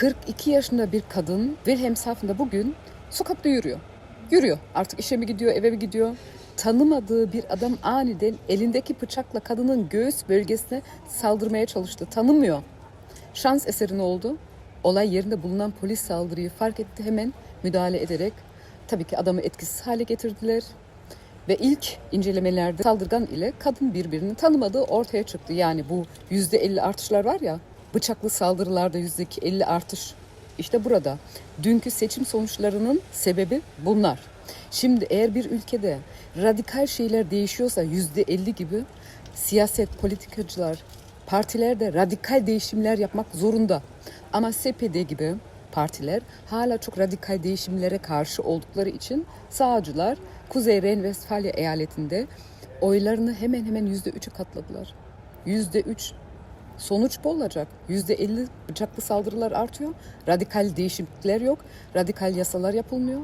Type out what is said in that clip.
42 yaşında bir kadın Wilhelmshaven'da bugün sokakta yürüyor. Yürüyor. Artık işe mi gidiyor, eve mi gidiyor? Tanımadığı bir adam aniden elindeki bıçakla kadının göğüs bölgesine saldırmaya çalıştı. Tanımıyor. Şans eseri ne oldu? Olay yerinde bulunan polis saldırıyı fark etti hemen müdahale ederek tabii ki adamı etkisiz hale getirdiler. Ve ilk incelemelerde saldırgan ile kadın birbirini tanımadığı ortaya çıktı. Yani bu yüzde elli artışlar var ya bıçaklı saldırılarda yüzde elli artış işte burada. Dünkü seçim sonuçlarının sebebi bunlar. Şimdi eğer bir ülkede radikal şeyler değişiyorsa yüzde elli gibi siyaset, politikacılar, partiler de radikal değişimler yapmak zorunda. Ama SPD gibi partiler hala çok radikal değişimlere karşı oldukları için sağcılar Kuzey Ren-Vestfalya eyaletinde oylarını hemen hemen yüzde üçü katladılar. Yüzde üç. Sonuç bu olacak. Yüzde elli bıçaklı saldırılar artıyor. Radikal değişiklikler yok. Radikal yasalar yapılmıyor.